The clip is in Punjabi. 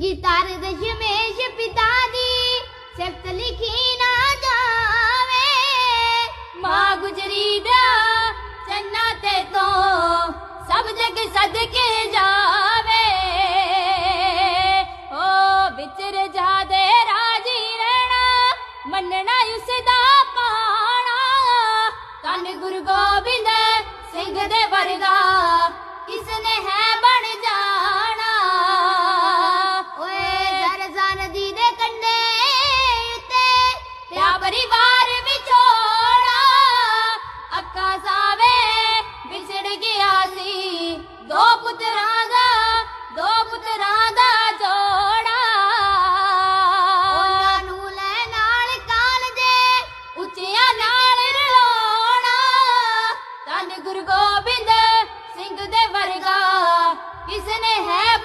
ਗਿਟਾਰ ਰਜਮੇਸ਼ ਪਿਤਾ ਦੀ ਸਿਫਤ ਲਿਖੀ ਨਾ ਜਾਵੇ। ਮਾਂ ਗੁਜਰੀ ਦਾ ਚੰਨਾ ਤੇ ਤੋਂ ਸਭ ਜਗ ਸਦਕੇ ਜਾਵੇ। ਓ ਵਿਚਰ ਜਾ ਦੇ ਰਾਜੀ ਰਹਿਣਾ, ਮੰਨਣਾ ਉਸ ਦਾ ਪਾਣਾ। ਕੰਨ ਗੁਰੂ ਗੋਬਿੰਦ ਪੁੱਤਰਾਂ ਦਾ ਦੋ ਜੋੜਾ। ਉਹਨਾਂ ਰਲਾਉਣਾ। ਗੁਰੂ ਗੋਬਿੰਦ ਸਿੰਘ ਦੇ ਵਰਗਾ ਕਿਸ ਹੈ